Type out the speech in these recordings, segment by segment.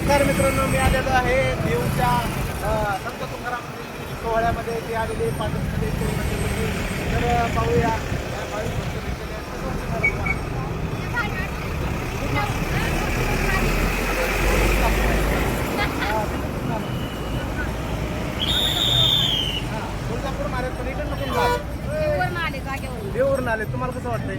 नमस्कार मित्रांनो मी आलेलो आहे देऊच्या संत तुकाराम सोहळ्यामध्ये. ते आलेले पाठकमध्ये तर पाहूया. तुळजापूर पण देऊवरून आले. तुम्हाला कसं वाटतंय?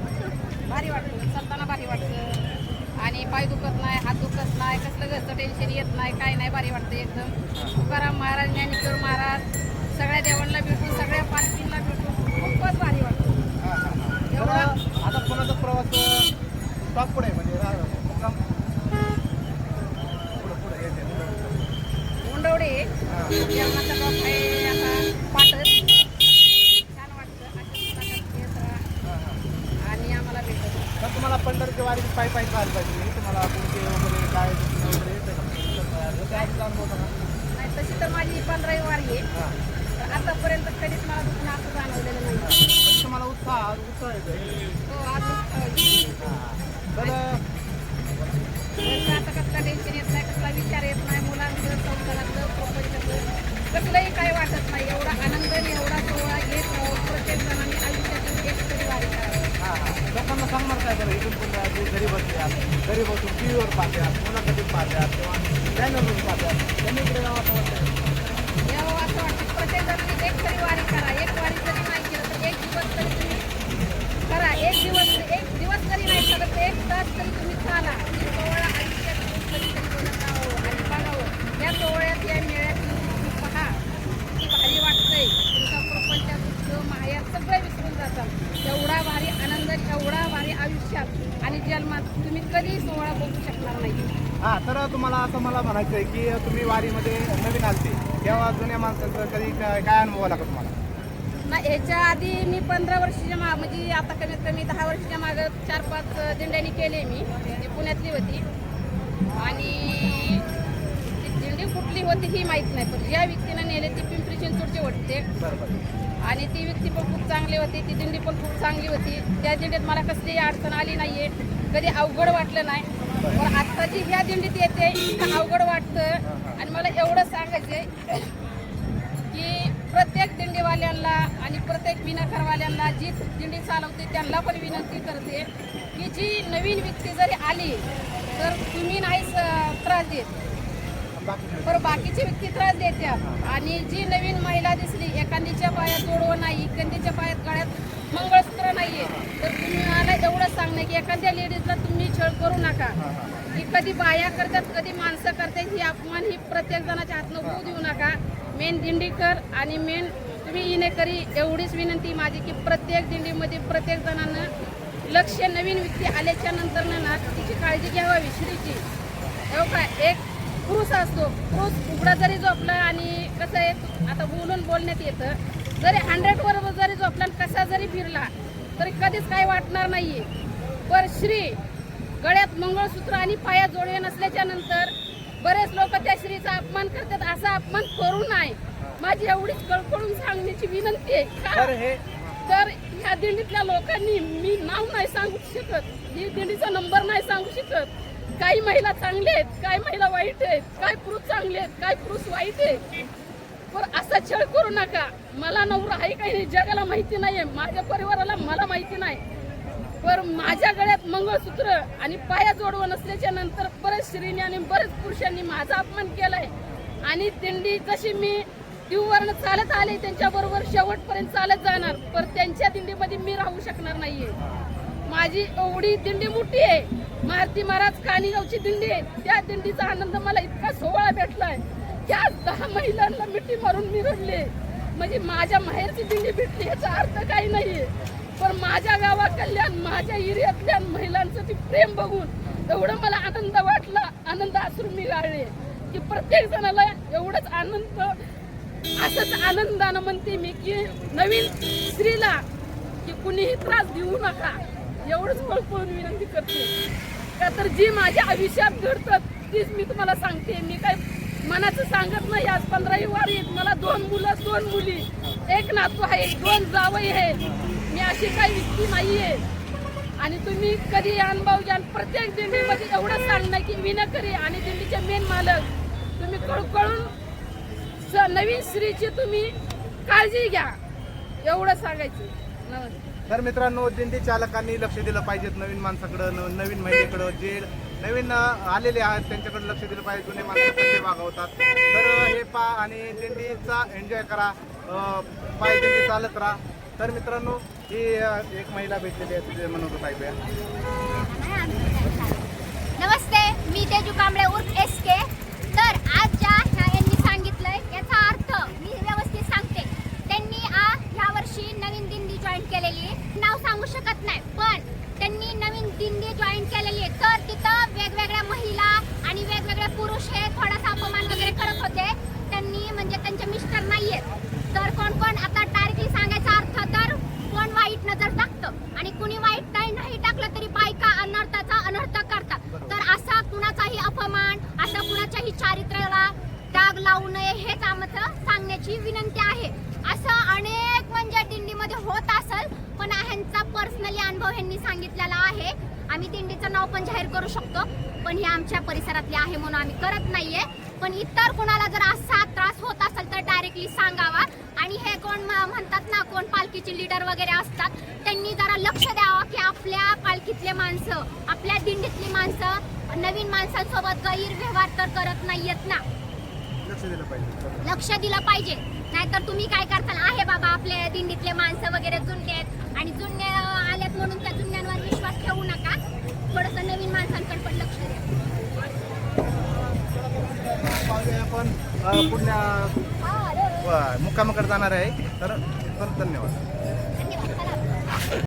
भारी वाटतं. चालताना भारी वाटतं. आणि पाय दुखत नाही हात दुखत नाही कसलं घरचं टेन्शन येत नाही काय नाही भारी वाटतं एकदम. तुकाराम महाराज ज्ञानेश्वर महाराज सगळ्या देवांना भेटून सगळ्या पालखींना भेटून पायी पायी चालू पाहिजे तुम्हाला कोणते वगैरे काय वगैरे तर नाही तशी तर माझी पंधरावी वारी आहे. हां. पण आतापर्यंत कधीच मला दुखणं असं जाणवलेलं नाही. तुम्हाला उत्साह उत्साह येतो तो आज. तर आता कसला टेन्शन येत नाही कसला विचार येत नाही मुलांचं संसारातलं कसलंही काय वाटत नाही. इथून पण जे घरी बसतात घरी बसून टी व्हीवर पाहतात मुलाखतीत पाहतात किंवा चॅनलवर पाहतात. त्यांनी इकडे गावात वाटतं यावं असं वाटतं प्रत्येक जणांनी एक तरी वारी करा. एक वारी जरी नाही केलं तर एक दिवस तरी तुम्ही करा. एक दिवस एक दिवस तरी नाही केलं तर एक तास तरी तुम्ही चाला ही सोहळा आयुष्यात कधीतरी बोलत राहावं आणि बघावं या सोहळ्यात या मेळ्यात येऊन तुम्ही पहा किती भारी वाटतंय तुमचा प्रपंच दुःख माया सगळं विसरून जातात एवढा भारी आनंद एवढा भारी आयुष्यात आणि जन्मात तुम्ही कधी सोहळा बघू शकणार नाही. हां तर तुम्हाला असं मला म्हणायचं आहे की तुम्ही वारीमध्ये नवीन आलते. तेव्हा जुन्या माणसांचं कधी काय काय अनुभव आला का तुम्हाला? नाही ह्याच्या आधी मी पंधरा वर्षाच्या मा म्हणजे आता कमीत कमी दहा वर्षाच्या मागं चार पाच दिंड्यांनी केले मी. ती पुण्यातली होती. आणि ती दिंडी कुठली होती ही माहीत नाही पण ज्या व्यक्तीनं नेले ती पिंपरी चिंचवडचे वाटते बरं बरं आणि ती व्यक्ती पण खूप चांगली होती ती दिंडी पण खूप चांगली होती. त्या दिंडीत मला कसलीही अडचण आली नाहीये. कधी अवघड वाटलं नाही. पण आता जी ह्या दिंडीत येते अवघड वाटतं. आणि मला एवढं सांगायचंय की प्रत्येक दिंडीवाल्यांना आणि प्रत्येक विनाकरवाल्यांना जी दिंडी चालवते त्यांना पण विनंती करते की जी नवीन व्यक्ती जरी आली तर तुम्ही नाही त्रास देत. बरं बाकीची व्यक्ती त्रास देत्या. आणि जी नवीन महिला दिसली एखादीच्या पायात जोडवं नाही एखादीच्या पायात गळ्यात मंगळसूत्र नाहीये तर तुम्ही मला एवढं सांगणं की एखाद्या लेडीजला तुम्ही छळ करू नका. की कधी बाया करतात कधी माणसं करतात ही अपमान ही प्रत्येक जणाच्या हातनं होऊ देऊ नका. मेन दिंडीकर आणि मेन तुम्ही इनेकरी एवढीच विनंती माझी की प्रत्येक दिंडीमध्ये प्रत्येक जणांना लक्ष नवीन व्यक्ती आल्याच्यानंतर ना तिची काळजी घ्यावी श्रीची. हो काय एक पुरुष असतो पुरुष उघडा जरी झोपला आणि कसं आहे आता बोलून बोलण्यात येतं. जरी हंड्रेडवर जरी झोपला आणि कसा जरी फिरला तरी कधीच काही वाटणार नाहीये. पर श्री गळ्यात मंगळसूत्र आणि पायात जोडवे नसल्याच्या नंतर बरेच लोक त्या श्रीचा अपमान करतात. असा अपमान करू नये. माझी एवढीच कळकळून सांगण्याची विनंती आहे तर ह्या दिंडीतल्या लोकांनी मी नाव नाही सांगू शकत. ही दिंडीचा नंबर नाही सांगू शकत. काही महिला चांगल्या आहेत काही महिला वाईट आहेत काही पुरुष चांगले आहेत काही पुरुष वाईट आहेत. पण असा छळ करू नका. मला नवरा आहे काही नाही जगाला माहिती नाहीये. माझ्या परिवाराला मला माहिती नाही. पर माझ्या गळ्यात मंगळसूत्र आणि पाया जोडवं नसल्याच्या नंतर बरेच स्त्रीने आणि बरेच पुरुषांनी माझा अपमान केलाय. आणि दिंडी जशी मी दिववर्ण चालत आले त्यांच्याबरोबर शेवटपर्यंत चालत जाणार. पर त्यांच्या दिंडीमध्ये मी राहू शकणार नाहीये. माझी एवढी दिंडी मोठी आहे. मारुती महाराज कानिगावची दिंडी आहे. त्या दिंडीचा आनंद मला इतका सोहळा भेटलाय. त्या दहा महिलांना मिठी मारून मी रडले म्हणजे माझ्या माहेरची दिंडी भेटली याचा अर्थ काही नाहीये. पण माझ्या गावा कल्याण माझ्या एरियातल्या महिलांचं ती प्रेम बघून एवढं मला आनंद वाटला आनंद असून मी गाळले की प्रत्येक जणाला एवढंच आनंद असंच आनंदानं म्हणते मी की नवीन स्त्रीला की कुणीही त्रास देऊ नका. एवढंच कळकळून विनंती करते. का तर जी माझ्या आयुष्यात घडतात तीच मी तुम्हाला सांगते. मी काय मनाचं सांगत नाही आज पंधराही वारीत मला दोन मुलं दोन मुली. एक नातू आहे दोन जावई आहे. मी अशी काही व्यक्ती आहे आणि तुम्ही कधी अनुभव घ्याल प्रत्येक दिंडीमध्ये एवढं सांगणं की विनाकरी आणि दिंडीचे मेन मालक. तुम्ही कळून स- नवीन स्त्रीची तुम्ही काळजी घ्या. एवढं सांगायचं. नमस्कार. तर मित्रांनो दिंडी चालकांनी लक्ष दिलं पाहिजेत नवीन माणसाकडं न- नवीन महिलेकडं. जे नवीन आलेले आहेत त्यांच्याकडे लक्ष दिलं पाहिजे. जुने माणसं कसे वागवतात? तर हे पा आणि दिंडीचा एन्जॉय करा. पाय दिंडी चालत राहा. तर मित्रांनो ही एक महिला भेटलेली आहे तुझे म्हणत साहेब नमस्ते मी तेजू कांबळे उर्फ एस के. तर आज ज्या ह्या यांनी सांगितलंय याचा अर्थ मी व्यवस्थित सांगते त्यांनी आ ह्या वर्षी नवीन दिंडी जॉईन केलेली नाव सांगू शकत नाही पण त्यांनी नवीन दिंडी जॉईन केलेली आहे. तर तिथं वेगवेगळ्या महिला आणि वेगवेगळे पुरुष हे थोडासा अपमान वगैरे करत होते त्यांनी म्हणजे त्यांचे मिस्टर नाहीयेत तर कोण कोण आता डायरेक्टली सांगायचा अर्थ तर कोण वाईट नजर टाकतं आणि कुणी वाईट नाही नाही टाकलं तरी बायका अनर्थाचा अनर्थ करतात तर असा कुणाचाही अपमान असा कुणाच्याही चारित्र्याला डाग लावू नये हेच आम्हाला सांगण्याची विनंती आहे. असं अनेक म्हणजे दिंडीमध्ये होत असेल पण ह्यांचा पर्सनली अनुभव ह्यांनी सांगितलेला आहे. आम्ही दिंडीचं नाव पण जाहीर करू शकतो पण हे आमच्या परिसरातले आहे म्हणून आम्ही करत नाहीये. पण इतर कुणाला जर असा त्रास होत असेल तर डायरेक्टली सांगावा. आणि हे कोण म- म्हणतात ना कोण पालखीचे लीडर वगैरे असतात त्यांनी जरा लक्ष द्यावं की आपल्या पालखीतले माणसं आपल्या दिंडीतली माणसं नवीन माणसांसोबत गैरव्यवहार तर करत नाहीयेत ना. लक्ष दिलं पाहिजे. नाहीतर तुम्ही काय करताल? आहे बाबा आपल्या दिंडीतले माणसं वगैरे जुन्ने आहेत. आणि जुन्ने अं, आल्यात म्हणून त्या जुन्यांवर विश्वास ठेवू नका. थोडस नवीन माणसांकडे पण लक्ष द्या. आपण पुढल्या. मुक्कामाकडे जाणार आहे. तर तर धन्यवाद.